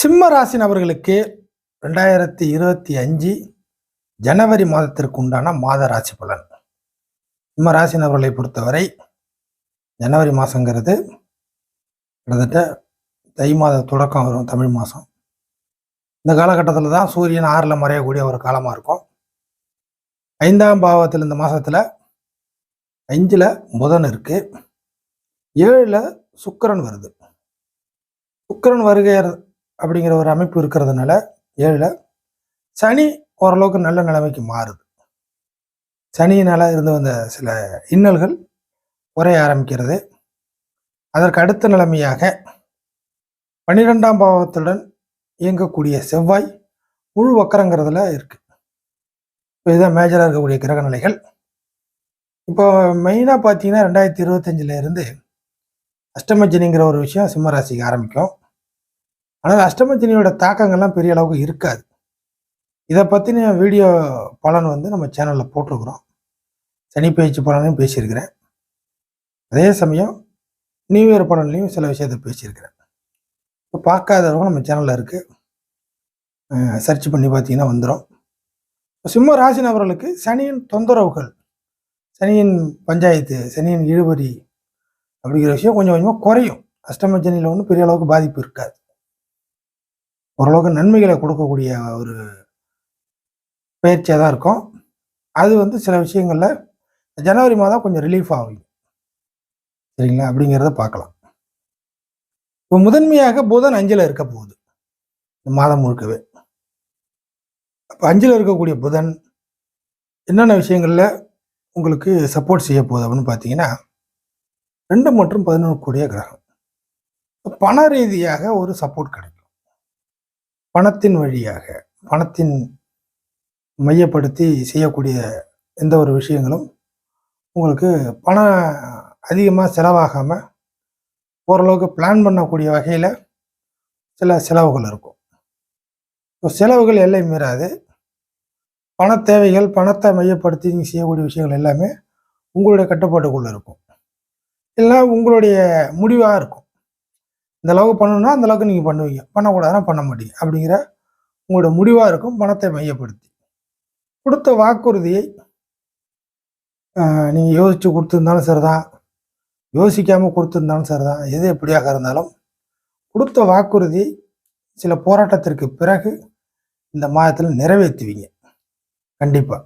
சிம்ம ராசி நபர்களுக்கு ரெண்டாயிரத்தி இருபத்தி அஞ்சு ஜனவரி மாதத்திற்கு உண்டான மாத ராசி பலன். சிம்ம ராசி நபர்களை பொறுத்தவரை ஜனவரி மாதங்கிறது கிட்டத்தட்ட தை மாத தொடக்கம் வரும் தமிழ் மாதம் இந்த காலகட்டத்தில் தான் சூரியன் ஆறில் மறையக்கூடிய ஒரு காலமாக இருக்கும். ஐந்தாம் பாவத்தில் இந்த மாதத்தில் அஞ்சில் புதன் இருக்குது ஏழில் சுக்கரன் வருது. சுக்கரன் வருகை அப்படிங்கிற ஒரு அமைப்பு இருக்கிறதுனால ஏழில் சனி ஓரளவுக்கு நல்ல நிலைமைக்கு மாறுது. சனியினால் இருந்து வந்த சில இன்னல்கள் குறைய ஆரம்பிக்கிறது. அதற்கு அடுத்த நிலைமையாக பன்னிரெண்டாம் பாவத்துடன் இயங்கக்கூடிய செவ்வாய் முழு வக்கரங்கிறதுல இருக்குது இப்போ இதுதான் மேஜராக இருக்கக்கூடிய கிரக நிலைகள். இப்போ மெயினாக பார்த்தீங்கன்னா ரெண்டாயிரத்தி இருபத்தஞ்சிலேருந்து அஷ்டமஜினிங்கிற அஷ்டமஜனிங்கிற ஒரு விஷயம் சிம்மராசிக்கு ஆரம்பிக்கும். ஆனால் அஷ்டமச்சனியோட தாக்கங்கள்லாம் பெரிய அளவுக்கு இருக்காது. இதை பற்றின வீடியோ பலன் வந்து நம்ம சேனலில் போட்டிருக்கிறோம். சனி பயிற்சி பலனையும் பேசியிருக்கிறேன். அதே சமயம் நியூ இயர் பலன்லையும் சில விஷயத்த பேசியிருக்கிறேன். இப்போ பார்க்காதவங்க நம்ம சேனலில் இருக்குது சர்ச் பண்ணி பார்த்தீங்கன்னா வந்துடும் சிம்ம ராசி நபர்களுக்கு சனியின் தொந்தரவுகள் சனியின் பஞ்சாயத்து சனியின் இழுபறி அப்படிங்கிற விஷயம் கொஞ்சம் கொஞ்சமாக குறையும். அஷ்டம சனியில் ஒன்றும் பெரிய அளவுக்கு பாதிப்பு இருக்காது. ஓரளவுக்கு நன்மைகளை கொடுக்கக்கூடிய ஒரு பயிற்சியாக தான் இருக்கும். அது வந்து சில விஷயங்களில் ஜனவரி மாதம் கொஞ்சம் ரிலீஃப் ஆகும். சரிங்களா? அப்படிங்கிறத பார்க்கலாம். இப்போ முதன்மையாக புதன் அஞ்சில் இருக்க போகுது. இந்த மாதம் முழுக்கவே. அப்போ அஞ்சில் இருக்கக்கூடிய புதன் என்னென்ன விஷயங்களில் உங்களுக்கு சப்போர்ட் செய்ய போகுது அப்படின்னு பார்த்தீங்கன்னா ரெண்டு மற்றும் பதினொன்று கூடிய கிரகம். பண ரீதியாக ஒரு சப்போர்ட் கிடைக்கும். பணத்தின் வழியாக பணத்தின் மையப்படுத்தி செய்யக்கூடிய எந்த ஒரு விஷயங்களும் உங்களுக்கு பணம் அதிகமாக செலவாகாமல் ஓரளவுக்கு பிளான் பண்ணக்கூடிய வகையில் சில செலவுகள் இருக்கும். ஸோ செலவுகள் எல்லை மீறாது. பண தேவைகள் பணத்தை மையப்படுத்தி நீங்கள் செய்யக்கூடிய விஷயங்கள் எல்லாமே உங்களுடைய கட்டுப்பாட்டுக்குள்ளே இருக்கும். இல்லை உங்களுடைய முடிவாக இருக்கும். இந்த அளவுக்கு பண்ணணும்னா அந்த அளவுக்கு நீங்கள் பண்ணுவீங்க. பண்ணக்கூடாதுன்னா பண்ண மாட்டீங்க. அப்படிங்கிற உங்களோட முடிவாக இருக்கும். பணத்தை மையப்படுத்தி. கொடுத்த வாக்குறுதியை நீங்கள் யோசித்து கொடுத்துருந்தாலும் சரிதான். யோசிக்காமல் கொடுத்துருந்தாலும் சரிதான். எது எப்படியாக இருந்தாலும் கொடுத்த வாக்குறுதி சில போராட்டத்திற்கு பிறகு இந்த மாதத்தில் நிறைவேற்றுவீங்க. கண்டிப்பாக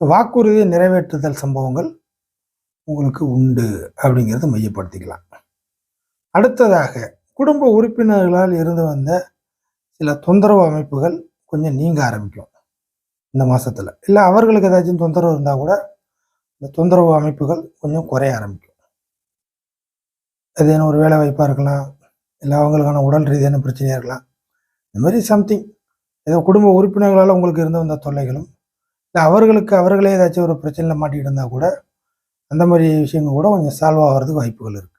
வாக்குறுதியை நிறைவேற்றுதல் சம்பவங்கள் உங்களுக்கு உண்டு. அப்படிங்கிறத மையப்படுத்திக்கலாம். அடுத்ததாக குடும்ப உறுப்பினர்களால் இருந்து வந்த சில தொந்தரவு அமைப்புகள் கொஞ்சம் நீங்க ஆரம்பிக்கும் இந்த மாதத்தில் இல்லை அவர்களுக்கு ஏதாச்சும் தொந்தரவு இருந்தால் கூட இந்த தொந்தரவு அமைப்புகள் கொஞ்சம் குறைய ஆரம்பிக்கும். ஏதேனும் ஒரு வேலை வாய்ப்பாக இருக்கலாம் இல்லை அவங்களுக்கான உடல் ரீதியான பிரச்சனையாக இருக்கலாம். இந்த மாதிரி சம்திங் ஏதோ குடும்ப உறுப்பினர்களால் உங்களுக்கு இருந்து வந்த தொல்லைகளும் இல்லை அவர்களுக்கு அவர்களே ஏதாச்சும் ஒரு பிரச்சனையில் மாட்டிகிட்டு இருந்தால் கூட அந்த மாதிரி விஷயங்கள் கூட கொஞ்சம் சால்வ் ஆகிறதுக்கு வாய்ப்புகள் இருக்குது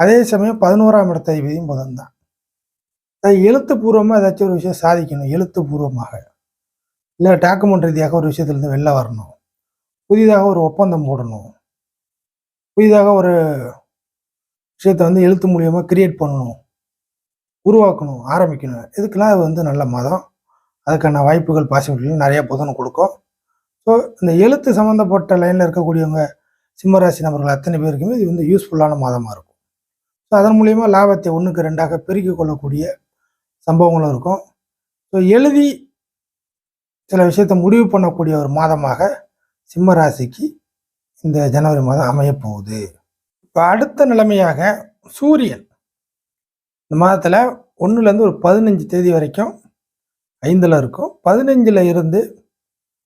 அதே சமயம் பதினோராம் இடத்த அதிபதியும் புதன் தான் எழுத்துப்பூர்வமாக ஏதாச்சும் ஒரு விஷயம் சாதிக்கணும் எழுத்துப்பூர்வமாக. இல்லை டாக்குமெண்ட் ரீதியாக ஒரு விஷயத்துலேருந்து வெளில வரணும். புதிதாக ஒரு ஒப்பந்தம் போடணும். புதிதாக ஒரு விஷயத்தை வந்து எழுத்து மூலியமாக கிரியேட் பண்ணணும். உருவாக்கணும் ஆரம்பிக்கணும். இதுக்கெல்லாம் அது வந்து நல்ல மதம். அதுக்கான வாய்ப்புகள் பாசிபிலிட்டிகள் நிறைய புதனை கொடுக்கும். ஸோ இந்த எழுத்து சம்மந்தப்பட்ட லைனில் இருக்கக்கூடியவங்க சிம்மராசி நபர்கள் அத்தனை பேருக்குமே இது வந்து யூஸ்ஃபுல்லான மாதமாக இருக்கும். ஸோ அதன் மூலிமா லாபத்தை ஒன்றுக்கு ரெண்டாக பெருக்கிக் கொள்ளக்கூடிய சம்பவங்களும் இருக்கும். ஸோ எழுதி சில விஷயத்தை முடிவு பண்ணக்கூடிய ஒரு மாதமாக சிம்ம ராசிக்கு இந்த ஜனவரி மாதம் அமையப்போகுது இப்போ அடுத்த நிலைமையாக சூரியன். இந்த மாதத்தில் ஒன்றுலேருந்து ஒரு பதினஞ்சு தேதி வரைக்கும் ஐந்தில் இருக்கும். பதினஞ்சில் இருந்து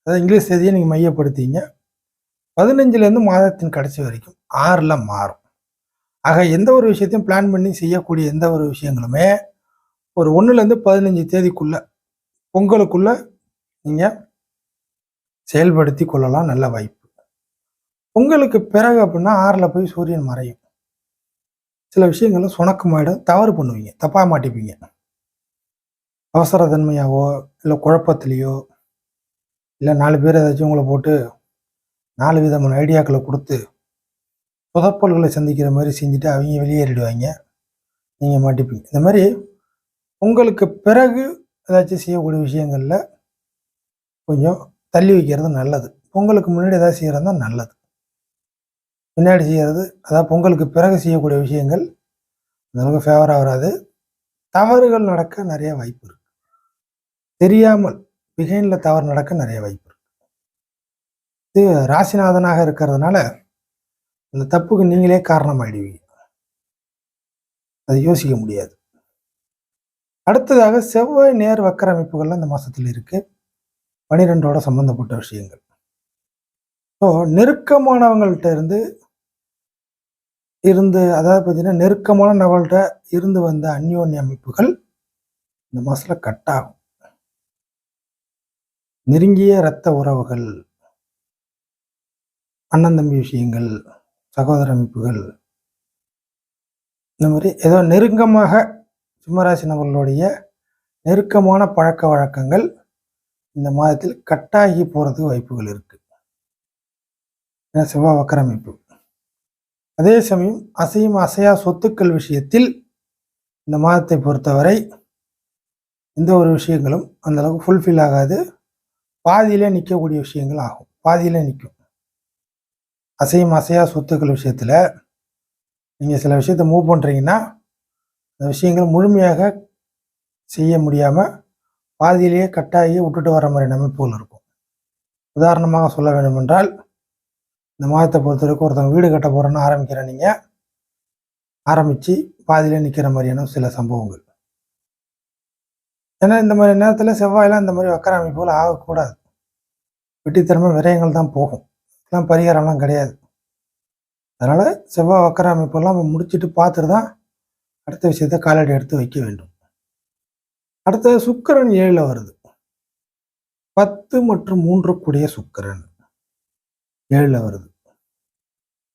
அதாவது இங்கிலீஷ் தேதியை நீங்கள் மையப்படுத்திங்க. பதினஞ்சுலேருந்து மாதத்தின் கடைசி வரைக்கும் ஆறில் மாறும். ஆக எந்த ஒரு விஷயத்தையும் பிளான் பண்ணி செய்யக்கூடிய எந்த ஒரு விஷயங்களுமே ஒரு ஒன்றுலேருந்து பதினஞ்சு தேதிக்குள்ள பொங்கலுக்குள்ள நீங்கள் செயல்படுத்தி கொள்ளலாம் நல்ல வாய்ப்பு. பொங்கலுக்கு பிறகு அப்படின்னா ஆறில் போய் சூரியன் மறையும். சில விஷயங்களை சுணக்கமாயிடும் தவறு பண்ணுவீங்க தப்பாக மாட்டிப்பீங்க. அவசரத்தன்மையாவோ இல்லை குழப்பத்திலேயோ இல்லை நாலு பேர் ஏதாச்சும் உங்களை போட்டு நாலு விதமான ஐடியாக்களை கொடுத்து புதப்பல்களை சந்திக்கிற மாதிரி செஞ்சுட்டு அவங்க வெளியேறிடுவாங்க. நீங்கள் மாட்டிப்பீங்க. இந்த மாதிரி உங்களுக்கு பிறகு ஏதாச்சும் செய்யக்கூடிய விஷயங்களில் கொஞ்சம் தள்ளி வைக்கிறது நல்லது. பொங்கலுக்கு முன்னாடி ஏதாவது செய்கிறது தான் நல்லது. பின்னாடி செய்கிறது அதாவது பொங்கலுக்கு பிறகு செய்யக்கூடிய விஷயங்கள் அந்தளவுக்கு ஃபேவராக வராது. தவறுகள் நடக்க நிறைய வாய்ப்பு இருக்கு. தெரியாமல் பிகைனில் தவறு நடக்க நிறைய வாய்ப்பு இருக்கு. இது ராசிநாதனாக இருக்கிறதுனால அந்த தப்புக்கு நீங்களே காரணமாயிடுவீங்க. அதை யோசிக்க முடியாது. அடுத்ததாக செவ்வாய் நேர் வக்கர அமைப்புகள்லாம் இந்த மாசத்துல இருக்கு. பனிரெண்டோட சம்பந்தப்பட்ட விஷயங்கள். ஸோ நெருக்கமானவங்கள்ட்ட இருந்து இருந்து அதாவது பார்த்தீங்கன்னா நெருக்கமான நபர்கள்ட்ட இருந்து வந்த அந்யோன்ய அமைப்புகள் இந்த மாசத்துல கட் ஆகும். நெருங்கிய இரத்த உறவுகள் அண்ணன் தம்பி விஷயங்கள் சகோதர அமைப்புகள் இந்த மாதிரி ஏதோ நெருக்கமாக சிம்மராசி நபர்களுடைய நெருக்கமான பழக்க வழக்கங்கள் இந்த மாதத்தில் கட்டாகி போகிறதுக்கு வாய்ப்புகள் இருக்குது ஏன்னா செவ்வாய் வக்கர அமைப்பு அதே சமயம் அசையும் அசையா சொத்துக்கள் விஷயத்தில் இந்த மாதத்தை பொறுத்தவரை எந்த ஒரு விஷயங்களும் அந்தளவுக்கு ஃபுல்ஃபில் ஆகாது. பாதியிலே நிற்கக்கூடிய விஷயங்கள் ஆகும். பாதியிலே நிற்கும் அசையும் அசையா சொத்துக்கள் விஷயத்தில் நீங்கள் சில விஷயத்தை மூவ் பண்ணுறீங்கன்னா அந்த விஷயங்கள் முழுமையாக செய்ய முடியாமல் பாதியிலேயே கட்டாகி விட்டுட்டு வர மாதிரி அமைப்புகள் இருக்கும். உதாரணமாக சொல்ல வேண்டுமென்றால் இந்த மாதத்தை பொறுத்தவரைக்கும் ஒருத்தவங்க வீடு கட்ட போகிறோன்னு ஆரம்பிக்கிற நீங்கள் ஆரம்பித்து பாதியிலே நிற்கிற மாதிரியான சில சம்பவங்கள். ஏன்னா இந்த மாதிரி நேரத்தில் செவ்வாயெல்லாம் இந்த மாதிரி வக்கர அமைப்புகள் ஆகக்கூடாது. வெட்டித்திறமை விரயங்கள் தான் போகும். இதெல்லாம் பரிகாரம்லாம் கிடையாது. அதனால் செவ்வாய் வக்கர அமைப்பெல்லாம் நம்ம முடிச்சுட்டு பார்த்துட்டு தான் அடுத்த விஷயத்தை காலடி எடுத்து வைக்க வேண்டும். அடுத்தது சுக்கிரன் ஏழில் வருது. பத்து மற்றும் மூன்று கூடிய சுக்கரன் ஏழில் வருது.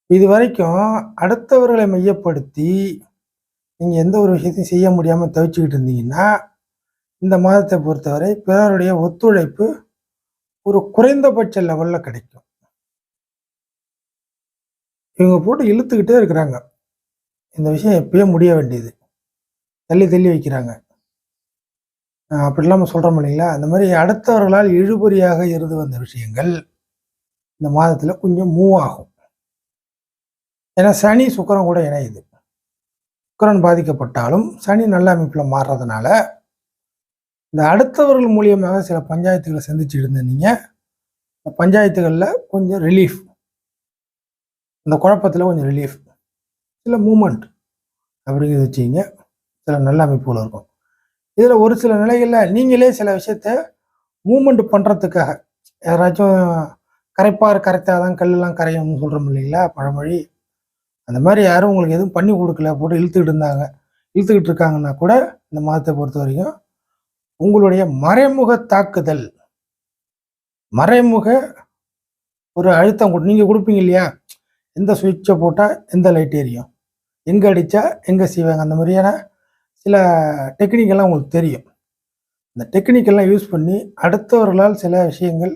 இது வரைக்கும் அடுத்தவர்களை மையப்படுத்தி நீங்கள் எந்த ஒரு விஷயத்தையும் செய்ய முடியாமல் தவிச்சுக்கிட்டு இருந்தீங்கன்னா இந்த மாதத்தை பொறுத்தவரை பிறருடைய ஒத்துழைப்பு ஒரு குறைந்தபட்ச லெவலில் கிடைக்கும். இவங்க போட்டு இழுத்துக்கிட்டே இருக்கிறாங்க. இந்த விஷயம் எப்பயோ முடிய வேண்டியது. தள்ளி தள்ளி வைக்கிறாங்க. அப்படிலாம் நம்ம சொல்கிறோம் இல்லைங்களா? அந்த மாதிரி அடுத்தவர்களால் இழுபறியாக இருந்து வந்த விஷயங்கள் இந்த மாதத்தில் கொஞ்சம் மூவ் ஆகும். ஏன்னா சனி சுக்கரம் கூட இணையுது. சுக்கரன் பாதிக்கப்பட்டாலும் சனி நல்ல அமைப்பில் மாறுறதுனால இந்த அடுத்தவர்கள் மூலியமாக சில பஞ்சாயத்துகளை சந்திச்சுட்டு இருந்தீங்க. இந்த பஞ்சாயத்துகளில் கொஞ்சம் ரிலீஃப் இந்த குழப்பத்தில் கொஞ்சம் ரிலீஃப் சில மூமெண்ட் அப்படிங்கிறது வச்சுக்கிங்க. சில நல்ல அமைப்புகள் இருக்கும். இதில் ஒரு சில நிலைகளில் நீங்களே சில விஷயத்த மூமெண்ட் பண்ணுறதுக்காக யாராச்சும் கரைப்பார் கரைத்தாதான் கல்லெல்லாம் கரையும்னு சொல்கிறோம் இல்லைங்களா? பழமொழி. அந்த மாதிரி யாரும் உங்களுக்கு எதுவும் பண்ணி கொடுக்கல போட்டு இழுத்துக்கிட்டு இருந்தாங்க. இழுத்துக்கிட்டு இருக்காங்கன்னா கூட இந்த மாதத்தை பொறுத்த வரைக்கும் உங்களுடைய மறைமுக தாக்குதல் மறைமுக ஒரு அழுத்தம் கொடு நீங்கள் கொடுப்பீங்க இல்லையா? எந்த சுவிட்சை போட்டால் எந்த லைட் எரியும். எங்கே அடித்தா எங்கே செய்வாங்க? அந்த மாதிரியான சில டெக்னிக்கெல்லாம் உங்களுக்கு தெரியும். இந்த டெக்னிக்கெல்லாம் யூஸ் பண்ணி அடுத்தவர்களால் சில விஷயங்கள்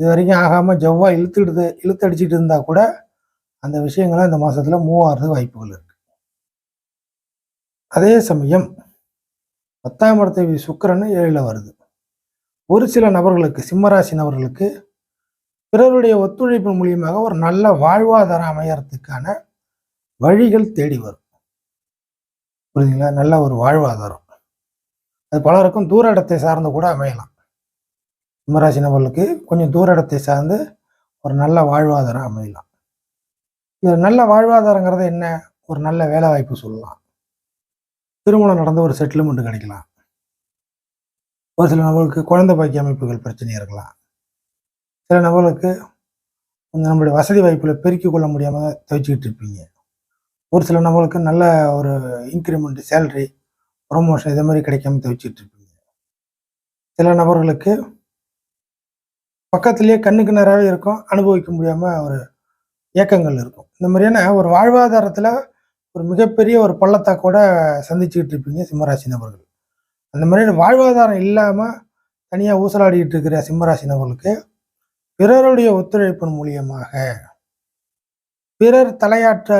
இது வரைக்கும் ஆகாமல் ஜவ்வாக இழுத்துக்கிட்டு இழுத்து அடிச்சுட்டு இருந்தால் கூட அந்த விஷயங்கள்லாம் இந்த மாதத்தில் மூவ் ஆகிறது வாய்ப்புகள் இருக்குது அதே சமயம் பத்தாம் இடத்தை சுக்கரன் ஏழில் வருது. ஒரு சில நபர்களுக்கு சிம்மராசி நபர்களுக்கு பிறருடைய ஒத்துழைப்பு மூலியமாக ஒரு நல்ல வாழ்வாதாரம் அமையறதுக்கான வழிகள் தேடி வரும். புரியுதுங்களா? நல்ல ஒரு வாழ்வாதாரம். அது பலருக்கும் தூர இடத்தை சார்ந்து கூட அமையலாம். சிம்மராசி நபர்களுக்கு கொஞ்சம் தூர இடத்தை சார்ந்து ஒரு நல்ல வாழ்வாதாரம் அமையலாம். இது நல்ல வாழ்வாதாரங்கிறது என்ன? ஒரு நல்ல வேலை வாய்ப்பு சொல்லலாம். திருமணம் நடந்து ஒரு செட்டில்மெண்ட் கிடைக்கலாம். ஒரு சில நபர்களுக்கு குழந்தை பாக்கிய அமைப்புகள் பிரச்சனையாக இருக்கலாம். சில நபர்களுக்கு கொஞ்சம் நம்மளுடைய வசதி வாய்ப்புகளை பெருக்கிக் கொள்ள முடியாமல் தவிச்சுக்கிட்டு இருப்பீங்க. ஒரு சில நபர்களுக்கு நல்ல ஒரு இன்க்ரிமெண்ட் சேலரி ப்ரொமோஷன் இதே மாதிரி கிடைக்காம தவிச்சுட்டு இருப்பீங்க. சில நபர்களுக்கு பக்கத்துலேயே கண்ணுக்கு நேராகவே இருக்கும் அனுபவிக்க முடியாமல் ஒரு இயக்கங்கள் இருக்கும். இந்த மாதிரியான ஒரு வாழ்வாதாரத்தில் ஒரு மிகப்பெரிய ஒரு பள்ளத்தாக்கோட சந்திச்சுக்கிட்டு இருப்பீங்க சிம்மராசி நபர்கள். அந்த மாதிரியான வாழ்வாதாரம் இல்லாமல் தனியாக ஊசலாடிக்கிட்டு இருக்கிற சிம்மராசி நபர்களுக்கு பிறருடைய ஒத்துழைப்பின் மூலியமாக பிறர் தலையாற்ற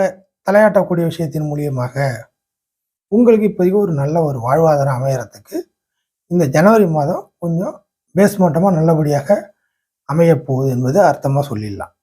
தலையாட்டக்கூடிய விஷயத்தின் மூலியமாக உங்களுக்கு இப்போதைக்கு ஒரு நல்ல ஒரு வாழ்வாதாரம் அமையறதுக்கு இந்த ஜனவரி மாதம் கொஞ்சம் பேஸ்மட்டமாக நல்லபடியாக அமையப்போகுது என்பது அர்த்தமாக சொல்லிடலாம்.